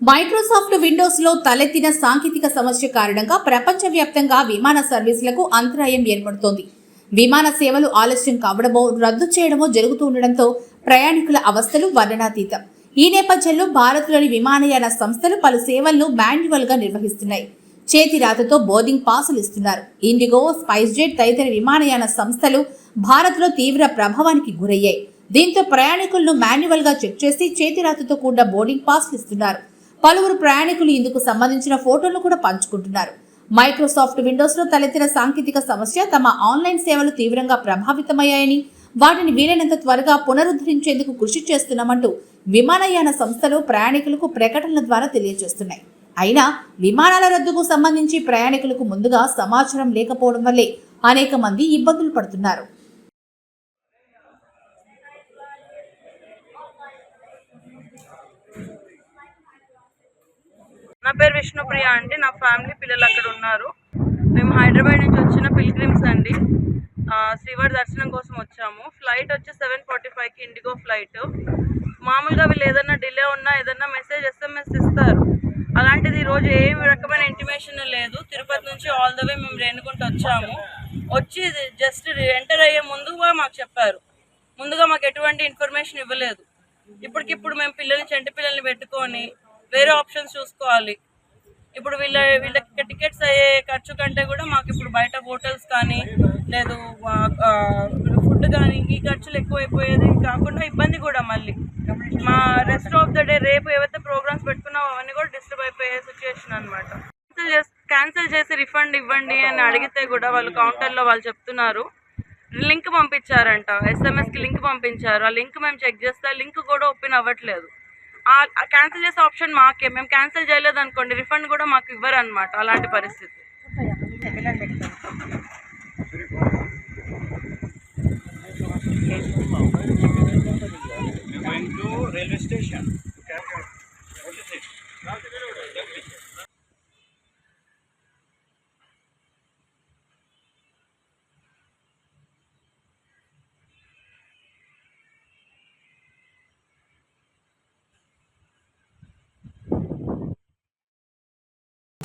Microsoft విండోస్లో తలెత్తిన సాంకేతిక సమస్య కారణంగా ప్రపంచవ్యాప్తంగా విమాన సర్వీసులకు అంతరాయం ఏర్పడుతోంది. విమాన సేవలు ఆలస్యం కావడమో రద్దు చేయడమో జరుగుతూ ఉండడంతో ప్రయాణికుల అవస్థలు వర్ణనాతీతం. ఈ నేపథ్యంలో భారత్లోని విమానయాన సంస్థలు పలు సేవలను మాన్యువల్గా నిర్వహిస్తున్నాయి. చేతి రాతతో బోర్డింగ్ పాసులు ఇస్తున్నారు. ఇండిగో స్పైస్ జెట్ తదితర విమానయాన సంస్థలు భారత్లో తీవ్ర ప్రభావానికి గురయ్యాయి. దీంతో ప్రయాణికులను మాన్యువల్గా చెక్ చేసి చేతి రాతతో కూడిన బోర్డింగ్ పాసులు ఇస్తున్నారు. పలువురు ప్రయాణికులు ఇందుకు సంబంధించిన ఫోటోలు కూడా పంచుకుంటున్నారు. మైక్రోసాఫ్ట్ విండోస్లో తలెత్తిన సాంకేతిక సమస్య తమ ఆన్లైన్ సేవలు తీవ్రంగా ప్రభావితమయ్యాయని వాటిని వీలైనంత త్వరగా పునరుద్ధరించేందుకు కృషి చేస్తున్నామంటూ విమానయాన సంస్థలు ప్రయాణికులకు ప్రకటనల ద్వారా తెలియజేస్తున్నాయి. అయినా విమానాల రద్దుకు సంబంధించి ప్రయాణికులకు ముందుగా సమాచారం లేకపోవడం వల్లే అనేక మంది ఇబ్బందులు పడుతున్నారు. నా పేరు విష్ణుప్రియ అండి. నా ఫ్యామిలీ పిల్లలు అక్కడ ఉన్నారు. మేము హైదరాబాద్ నుంచి వచ్చిన పిల్గ్రిమ్స్ అండి. శ్రీవారి దర్శనం కోసం వచ్చాము. ఫ్లైట్ వచ్చి సెవెన్ ఫార్టీ ఫైవ్కి ఇండిగో ఫ్లైట్. మామూలుగా వీళ్ళు ఏదైనా డిలే ఉన్నా ఏదైనా మెసేజ్ ఎస్ఎంఎస్ ఇస్తారు. అలాంటిది ఈరోజు ఏ రకమైన ఇంటిమేషన్ లేదు. తిరుపతి నుంచి ఆల్ ద వే మేము రేణుకుంటూ వచ్చాము. వచ్చి జస్ట్ ఎంటర్ అయ్యే ముందుగా మాకు చెప్పారు. ముందుగా మాకు ఎటువంటి ఇన్ఫర్మేషన్ ఇవ్వలేదు. ఇప్పటికిప్పుడు మేము పిల్లల్ని చెంటి పిల్లల్ని పెట్టుకొని వేరే ఆప్షన్స్ చూసుకోవాలి. ఇప్పుడు వీళ్ళ వీళ్ళకి టికెట్స్ అయ్యే ఖర్చు కంటే కూడా మాకు ఇప్పుడు బయట హోటల్స్ కానీ లేదు ఫుడ్ కానీ ఈ ఖర్చులు ఎక్కువైపోయేది కాకుండా ఇబ్బంది కూడా మళ్ళీ. మా రెస్ట్ ఆఫ్ ద డే రేపు ఏవైతే ప్రోగ్రామ్స్ పెట్టుకున్నామో అవన్నీ కూడా డిస్టర్బ్ అయిపోయే సిచ్యువేషన్ అనమాట క్యాన్సిల్ చేసి క్యాన్సిల్ చేసి రిఫండ్ ఇవ్వండి అని అడిగితే కూడా వాళ్ళు కౌంటర్లో వాళ్ళు చెప్తున్నారు. లింక్ పంపించారంట ఎస్ఎంఎస్కి లింక్ పంపించారు. ఆ లింక్ మేము చెక్ చేస్తే లింక్ కూడా ఓపెన్ అవ్వట్లేదు. క్యాన్సిల్ చేసే ఆప్షన్ మాకే. మేము క్యాన్సిల్ చేయలేదు అనుకోండి రిఫండ్ కూడా మాకు ఇవ్వరు అనమాట అలాంటి పరిస్థితి. Railway station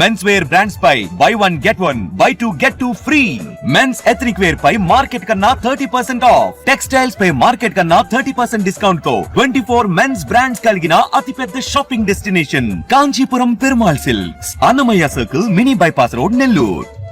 Men's wear brands పై buy one get one buy two get two free men's ethnic wear పై మార్కెట్ కన్నా థర్టీ పర్సెంట్ ఆఫ్ టెక్స్టైల్స్ పై మార్కెట్ కన్నా థర్టీ పర్సెంట్ డిస్కౌంట్తో ట్వంటీ ఫోర్ మెన్స్ బ్రాండ్స్ కలిగిన అతిపెద్ద shopping destination Kanchipuram Perumal silks Annamayya circle mini bypass road Nellore.